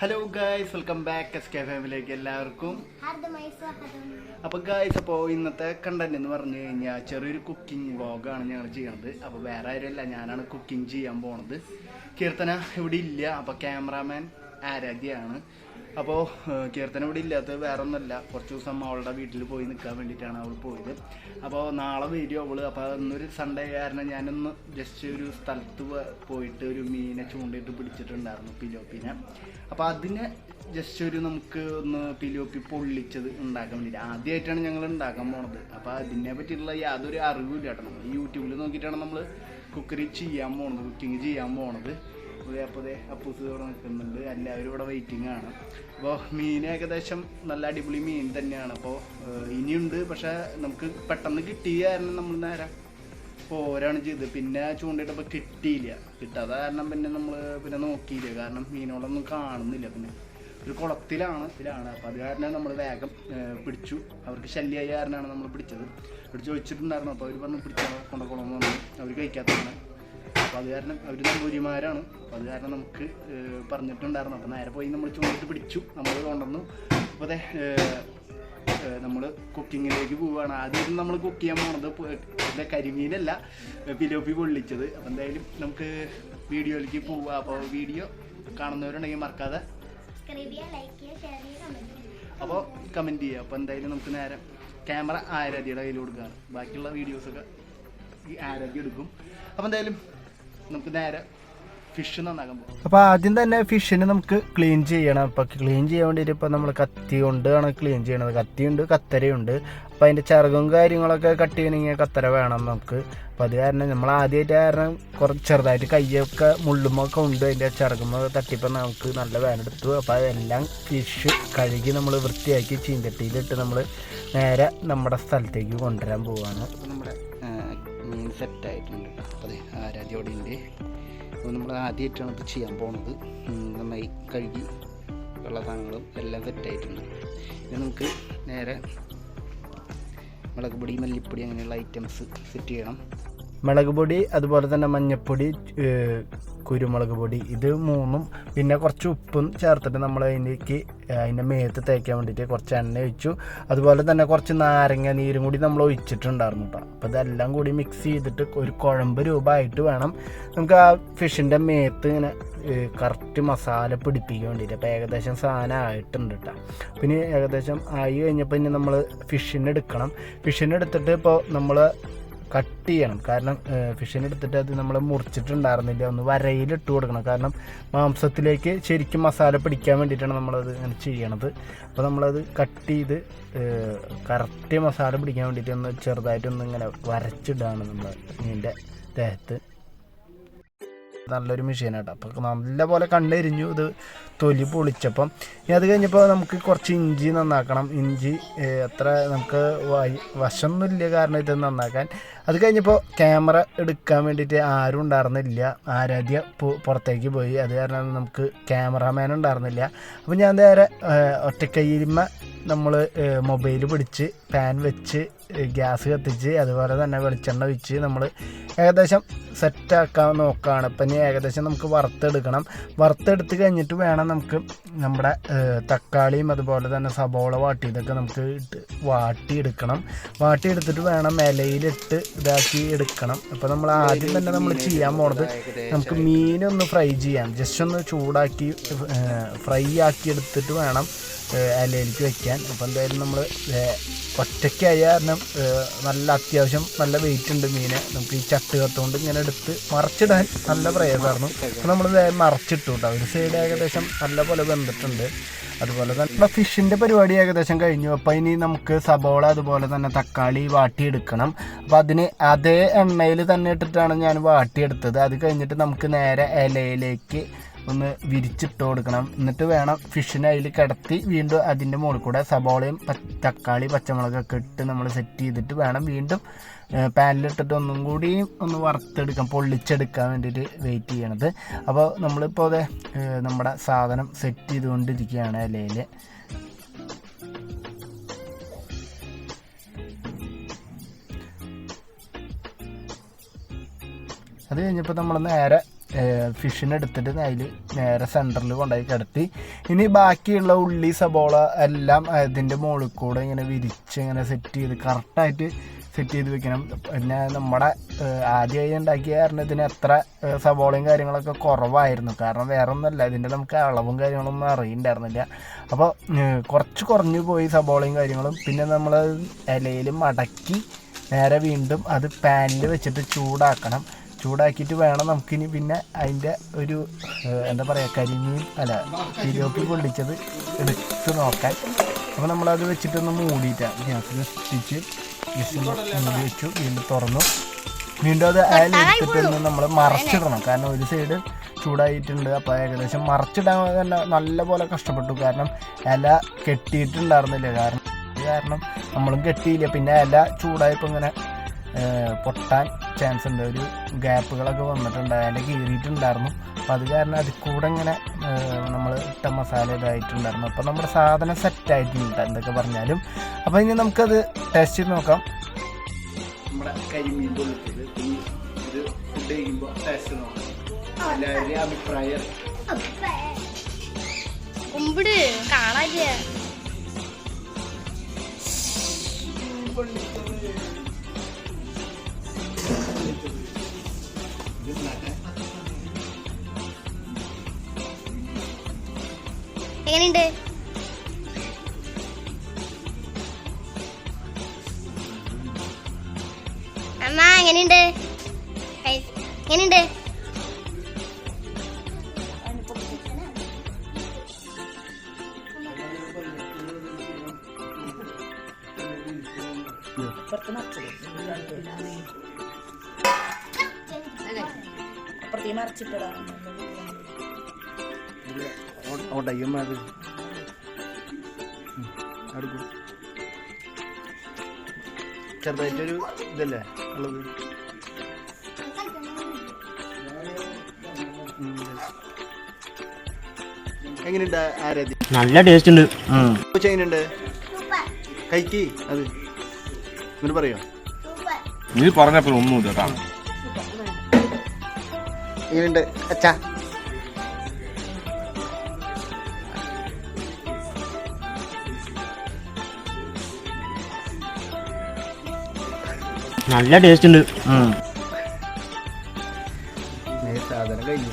Hello guys welcome back S K ഫാമിലിയിലേക്ക് എല്ലാവർക്കും. അപ്പോൾ guys അപ്പോൾ ഇന്നത്തെ കണ്ടന്റ് എന്ന് പറഞ്ഞു കഴിഞ്ഞാൽ ചെറിയൊരു കുക്കിംഗ് വ്ലോഗാണ് ഞങ്ങൾ ചെയ്യണത് അപ്പോൾ വേറെ ആരുമല്ല ഞാനാണ് കുക്കിംഗ് ചെയ്യാൻ പോണത്. കീർത്തന ഇവിടെ ഇല്ല. അപ്പോൾ ക്യാമറാമാൻ ആരാധ്യയാണ്. അപ്പോൾ കീർത്തന ഇവിടെ ഇല്ലാത്തത് വേറെ ഒന്നുമല്ല കുറച്ച് ദിവസം അവളുടെ വീട്ടിൽ പോയി നിൽക്കാൻ വേണ്ടിയിട്ടാണ് അവൾ പോയത്. അപ്പോൾ നാളെ വീഡിയോ അവൾ അപ്പോൾ ഇന്നൊരു സൺഡേ കാരണം ഞാനൊന്ന് ജസ്റ്റ് ഒരു സ്ഥലത്ത് പോയിട്ട് ഒരു മീനെ ചൂണ്ടിയിട്ട് പിടിച്ചിട്ടുണ്ടായിരുന്നു പിലോപ്പിനെ അപ്പോൾ അതിനെ ജസ്റ്റ് ഒരു നമുക്ക് ഒന്ന് പിലോപ്പി പൊള്ളിച്ചത് ഉണ്ടാക്കാൻ വേണ്ടിയിട്ട് ആദ്യമായിട്ടാണ് ഞങ്ങൾ ഉണ്ടാക്കാൻ പോണത്. അപ്പോൾ അതിനെ പറ്റിയിട്ടുള്ള യാതൊരു അറിവും ഇല്ല കേട്ടോ. നമ്മൾ യൂട്യൂബിൽ നോക്കിയിട്ടാണ് നമ്മൾ കുക്കറി ചെയ്യാൻ പോണത് കുക്കിംഗ് ചെയ്യാൻ പോണത്. അപ്പോൾ അപ്പൂസ് ഇവിടെ നിൽക്കുന്നുണ്ട് എല്ലാവരും ഇവിടെ വെയിറ്റിംഗ് ആണ്. അപ്പോൾ മീൻ ഏകദേശം നല്ല അടിപൊളി മീൻ തന്നെയാണ്. അപ്പോൾ ഇനിയുണ്ട്. പക്ഷേ നമുക്ക് പെട്ടെന്ന് കിട്ടിയ കാരണം നമ്മൾ നേരെ പോരാണ് ചെയ്തത്. പിന്നെ ചൂണ്ടിട്ടപ്പോൾ കിട്ടിയില്ല. കിട്ടാതെ കാരണം പിന്നെ നമ്മൾ പിന്നെ നോക്കിയില്ല. കാരണം മീനുകളൊന്നും കാണുന്നില്ല പിന്നെ. ഒരു കുളത്തിലാണ് ഇതിലാണ്. അപ്പോൾ അത് കാരണം നമ്മൾ വേഗം പിടിച്ചു. അവർക്ക് ശല്യമായ കാരണമാണ് നമ്മൾ പിടിച്ചത്. പിടിച്ച് വെച്ചിട്ടുണ്ടായിരുന്നു അപ്പോൾ അവർ പറഞ്ഞു പിടിച്ചാൽ കൊണ്ടുപോകണമെന്ന് പറഞ്ഞു അവർ കഴിക്കാത്തതാണ്. അപ്പോൾ അത് കാരണം അവർ നമ്പൂരിമാരാണ് അപ്പോൾ അത് കാരണം നമുക്ക് പറഞ്ഞിട്ടുണ്ടായിരുന്നു. അപ്പോൾ നേരെ പോയി നമ്മൾ ചൂണ്ടിട്ട് പിടിച്ചു. നമ്മൾ കൊണ്ടുവന്നു. അപ്പോൾ അതെ നമ്മൾ കുക്കിങ്ങിലേക്ക് പോവുകയാണ് ആദ്യം നമ്മൾ കുക്ക് ചെയ്യാൻ പോണത് പ് ഇത് കരിമീനല്ല പിലോപ്പി പൊള്ളിച്ചത്. അപ്പോൾ എന്തായാലും നമുക്ക് വീഡിയോയിലേക്ക് പോവുക അപ്പോൾ വീഡിയോ കാണുന്നവരുണ്ടെങ്കിൽ മറക്കാതെ അപ്പോൾ കമന്റ് ചെയ്യുക അപ്പോൾ എന്തായാലും നമുക്ക് നേരെ ക്യാമറ ആരാധ്യയുടെ കയ്യിൽ കൊടുക്കുകയാണ് ബാക്കിയുള്ള വീഡിയോസൊക്കെ ഈ ആരാധ്യ എടുക്കും. അപ്പോൾ എന്തായാലും നമുക്ക് നേരെ ഫിഷ് നന്നാക്കാൻ പോകും അപ്പോൾ ആദ്യം തന്നെ ഫിഷിനെ നമുക്ക് ക്ലീൻ ചെയ്യണം. അപ്പോൾ ക്ലീൻ ചെയ്യാൻ വേണ്ടിയിട്ട് ഇപ്പോൾ നമ്മൾ കത്തി കൊണ്ടാണ് ക്ലീൻ ചെയ്യണത്. കത്തിയുണ്ട് കത്തരയുണ്ട് അപ്പോൾ അതിന്റെ ചിറകും കാര്യങ്ങളൊക്കെ കട്ട് ചെയ്യണമെങ്കിൽ കത്തര വേണം നമുക്ക്. അപ്പോൾ അത് കാരണം നമ്മൾ ആദ്യമായിട്ട് കാരണം കുറച്ച് ചെറുതായിട്ട് കയ്യൊക്കെ മുള്ളുമൊക്കെ ഉണ്ട്. അതിന്റെ ചിറകുമ്പോൾ തട്ടിയപ്പോൾ നമുക്ക് നല്ല വേനെടുത്തു അപ്പോൾ അതെല്ലാം ഫിഷ് കഴുകി നമ്മൾ വൃത്തിയാക്കി ചീന്തട്ടിയിലിട്ട് നമ്മൾ നേരെ നമ്മുടെ സ്ഥലത്തേക്ക് കൊണ്ടുവരാൻ പോവാണ്. നമ്മുടെ മീൻ സെറ്റായിട്ടുണ്ട് അപ്പോൾ അതെ അവിടെ ഉണ്ട് അപ്പോൾ നമ്മൾ ആദ്യമായിട്ടാണ് ഇത് ചെയ്യാൻ പോണത്. നന്നായി കഴുകി വെള്ളതാങ്ങളും എല്ലാം സെറ്റായിട്ടുണ്ട്. ഇനി നമുക്ക് നേരെ മുളക് പൊടി മല്ലിപ്പൊടി അങ്ങനെയുള്ള ഐറ്റംസ് സെറ്റ് ചെയ്യണം. മുളക് പൊടി അതുപോലെ തന്നെ മഞ്ഞൾപ്പൊടി കുരുമുളക് പൊടി ഇത് മൂന്നും പിന്നെ കുറച്ച് ഉപ്പും ചേർത്തിട്ട് നമ്മൾ അതിലേക്ക് അതിന്റെ മേത്ത് തേക്കാൻ വേണ്ടിയിട്ട് കുറച്ച് എണ്ണ ഒഴിച്ചു. അതുപോലെ തന്നെ കുറച്ച് നാരങ്ങ നീരും കൂടി നമ്മൾ ഒഴിച്ചിട്ടുണ്ടായിരുന്നു കേട്ടോ. അപ്പോൾ ഇതെല്ലാം കൂടി മിക്സ് ചെയ്തിട്ട് ഒരു കുഴമ്പ് രൂപമായിട്ട് വേണം. നമുക്ക് ആ ഫിഷിന്റെ മേത്ത് ഇങ്ങനെ കറക്റ്റ് മസാല പിടിപ്പിക്കാൻ വേണ്ടിയിട്ട്. അപ്പോൾ ഏകദേശം സാധനം ആയിട്ടുണ്ട് കേട്ടോ. പിന്നെ ഏകദേശം ആയി കഴിഞ്ഞപ്പോൾ ഇനി നമ്മൾ ഫിഷിനെ എടുക്കണം. ഫിഷിനെ എടുത്തിട്ട് ഇപ്പോൾ നമ്മൾ കട്ട് ചെയ്യണം. കാരണം ഫിഷിനെ എടുത്തിട്ട് അത് നമ്മൾ മുറിച്ചിട്ടുണ്ടായിരുന്നില്ല. ഒന്ന് വരയിലിട്ട് കൊടുക്കണം. കാരണം മാംസത്തിലേക്ക് ശരിക്കും മസാല പിടിക്കാൻ വേണ്ടിയിട്ടാണ് നമ്മളത് അങ്ങനെ ചെയ്യണത്. അപ്പോൾ നമ്മളത് കട്ട് ചെയ്ത് കറക്റ്റ് മസാല പിടിക്കാൻ വേണ്ടിയിട്ട് ഒന്ന് ചെറുതായിട്ടൊന്ന് ഇങ്ങനെ വരച്ചിടാണ് നമ്മൾ മീനിന്റെ ദേഹത്ത്. നല്ലൊരു മെഷീനാണ് അപ്പോൾ നല്ല പോലെ കണ്ണെരിഞ്ഞു ഇത് തൊലി പൊളിച്ചപ്പം ഇനി അത് കഴിഞ്ഞപ്പോൾ നമുക്ക് കുറച്ച് ഇഞ്ചി നന്നാക്കണം. ഇഞ്ചി എത്ര നമുക്ക് വശമൊന്നുമില്ല കാരണം ഇത് നന്നാക്കാൻ. അത് കഴിഞ്ഞപ്പോൾ ക്യാമറ എടുക്കാൻ വേണ്ടിയിട്ട് ആരും ഉണ്ടായിരുന്നില്ല. ആരാധ്യ പുറത്തേക്ക് പോയി. അത് കാരണം നമുക്ക് ക്യാമറാമാൻ ഉണ്ടായിരുന്നില്ല. അപ്പോൾ ഞാൻ നേരെ ഏഹ്, ഒറ്റക്കൈയിന്മ നമ്മൾ മൊബൈൽ പിടിച്ച് പാൻ വെച്ച് ഗ്യാസ് കത്തിച്ച് അതുപോലെ തന്നെ വെളിച്ചെണ്ണ വെച്ച് നമ്മൾ ഏകദേശം സെറ്റാക്കാൻ നോക്കുകയാണ് ഇപ്പം ഇനി ഏകദേശം നമുക്ക് വറുത്തെടുക്കണം. വറുത്തെടുത്ത് കഴിഞ്ഞിട്ട് വേണം നമുക്ക് നമ്മുടെ തക്കാളിയും അതുപോലെ തന്നെ സബോള വാട്ടി ഇതൊക്കെ നമുക്ക് വാട്ടിയെടുക്കണം. വാട്ടിയെടുത്തിട്ട് വേണം ഇലയിലിട്ട് ഇതാക്കി എടുക്കണം. അപ്പോൾ നമ്മൾ ആദ്യം തന്നെ നമ്മൾ ചെയ്യാൻ പോണത് നമുക്ക് മീനൊന്ന് ഫ്രൈ ചെയ്യാം. ജസ്റ്റ് ഒന്ന് ചൂടാക്കി ഫ്രൈ ആക്കി എടുത്തിട്ട് വേണം ഏഹ്, ഇലയിലേക്ക് വെക്കാൻ. അപ്പോൾ എന്തായാലും നമ്മൾ ഒറ്റയ്ക്കായ കാരണം നല്ല അത്യാവശ്യം നല്ല വെയിറ്റ് ഉണ്ട് മീനെ. നമുക്ക് ഈ ചട്ട് കത്തുകൊണ്ട് ഇങ്ങനെ എടുത്ത് മറച്ചിടാൻ നല്ല പ്രയാസമായിരുന്നു. അപ്പോൾ നമ്മൾ മറച്ചിട്ടു കേട്ടോ ഒരു സൈഡ് ഏകദേശം നല്ല പോലെ വെന്തിട്ടുണ്ട്. അതുപോലെ തന്നെ നമ്മുടെ ഫിഷിന്റെ പരിപാടി ഏകദേശം കഴിഞ്ഞു. അപ്പോൾ ഇനി നമുക്ക് സബോള അതുപോലെ തന്നെ തക്കാളി വാട്ടിയെടുക്കണം. അപ്പോൾ അതിന് അതേ എണ്ണയിൽ തന്നെ ഇട്ടിട്ടാണ് ഞാൻ വാട്ടിയെടുത്തത്. അത് കഴിഞ്ഞിട്ട് നമുക്ക് നേരെ ഇലയിലേക്ക് ഒന്ന് വിരിച്ചിട്ട് കൊടുക്കണം എന്നിട്ട് വേണം ഫിഷിനെ അതിൽ കിടത്തി വീണ്ടും അതിന്റെ മുകളിൽ കൂടെ സബോളയും തക്കാളി പച്ചമുളകൊക്കെ ഇട്ട് നമ്മൾ സെറ്റ് ചെയ്തിട്ട് വേണം വീണ്ടും പാനിലിട്ടിട്ട് ഒന്നും കൂടി ഒന്ന് വറുത്തെടുക്കാം. പൊള്ളിച്ചെടുക്കാൻ വേണ്ടിയിട്ട് വെയിറ്റ് ചെയ്യണത്. അപ്പോൾ നമ്മളിപ്പോൾ അതെ നമ്മുടെ സാധനം സെറ്റ് ചെയ്തുകൊണ്ടിരിക്കുകയാണ് ഇലയിൽ അത് കഴിഞ്ഞപ്പോൾ നമ്മൾ നേരെ ഫിഷിനെ എടുത്തിട്ട് അതിൽ നേരെ സെന്ററിൽ കൊണ്ടുപോയി കിടത്തി. ഇനി ബാക്കിയുള്ള ഉള്ളി സബോള എല്ലാം അതിന്റെ മുകളിൽ കൂടെ ഇങ്ങനെ വിരിച്ച് ഇങ്ങനെ സെറ്റ് ചെയ്ത് കറക്റ്റായിട്ട് സെറ്റ് ചെയ്ത് വെക്കണം. പിന്നെ നമ്മുടെ ആദ്യമായി ഉണ്ടാക്കിയ കാരണം ഇതിന് എത്ര സബോളയും കാര്യങ്ങളൊക്കെ കുറവായിരുന്നു. കാരണം വേറെ ഒന്നുമല്ല ഇതിന്റെ നമുക്ക് അളവും കാര്യങ്ങളൊന്നും അറിയണ്ടായിരുന്നില്ല. അപ്പോൾ കുറച്ച് കുറഞ്ഞു പോയി സബോളയും കാര്യങ്ങളും. പിന്നെ നമ്മൾ ഇലയിൽ മടക്കി നേരെ വീണ്ടും അത് പാനിൽ വെച്ചിട്ട് ചൂടാക്കണം. ചൂടാക്കിയിട്ട് വേണം നമുക്കിനി പിന്നെ അതിന്റെ ഒരു എന്താ പറയുക കരിമീൻ അല്ല തിരിയോക്കി പൊള്ളിച്ചത് എടുത്ത് നോക്കാൻ. അപ്പോൾ നമ്മളത് വെച്ചിട്ടൊന്ന് മൂടിയിട്ടാണ് ഗ്യാസിൽ സൃഷ്ടിച്ച് ജസ്റ്റ് മൂടി വെച്ചു. വീണ്ടും തുറന്നു. വീണ്ടും അത് അയലെടുത്തിട്ടൊന്ന് നമ്മൾ മറച്ചിടണം. കാരണം ഒരു സൈഡ് ചൂടായിട്ടുണ്ട്. അപ്പോൾ ഏകദേശം മറച്ചിടാൻ തന്നെ നല്ല പോലെ കഷ്ടപ്പെട്ടു. കാരണം ഇല കെട്ടിയിട്ടുണ്ടായിരുന്നില്ല. കാരണം കാരണം നമ്മളും കെട്ടിയില്ല. പിന്നെ ഇല ചൂടായപ്പോൾ ഇങ്ങനെ പൊട്ടാൻ ചാൻസ് ഉണ്ട്. ഒരു ഗ്യാപ്പുകളൊക്കെ വന്നിട്ടുണ്ട്. അതിന്റെ കീറിയിട്ടുണ്ടായിരുന്നു. അപ്പം അത് കാരണം അതിൽ കൂടെ ഇങ്ങനെ നമ്മൾ ഇട്ട മസാല ഇതായിട്ടുണ്ടായിരുന്നു. അപ്പം നമ്മുടെ സാധനം സെറ്റായിട്ടുണ്ട് എന്തൊക്കെ പറഞ്ഞാലും. അപ്പം ഇനി നമുക്കത് ടേസ്റ്റ് ചെയ്ത് നോക്കാം. നമ്മുടെ കരിമീൻ പൊള്ളിച്ചത് ഇത് ഫുഡ് ചെയ്യുമ്പോൾ ടേസ്റ്റ് നോക്കാം. എല്ലാവരുടെയും അഭിപ്രായം. കുമ്പിട് എങ്ങനെയുണ്ട്? അമ്മ എങ്ങനെയുണ്ട്? എങ്ങനെയുണ്ട്? അപ്പുറത്തേ മറിച്ചിട്ടതാണ് ഉടയും അത് അടുക്കും ചെറുതായിട്ടൊരു ഇതല്ലേ? ഉള്ളത്. എങ്ങനെയുണ്ട് ആരാധി നല്ല ടേസ്റ്റ് ഉണ്ട്. എങ്ങനെയുണ്ട്? കൈക്ക്? അത്. എന്നിട്ട് പറയോ? നീ പറഞ്ഞപ്പോൾ ഒന്നുമില്ല കേട്ടാ. എങ്ങനെയുണ്ട്? അച്ഛാ. നല്ല ടേസ്റ്റ് ഉണ്ട്. സാധനം കഴിഞ്ഞു.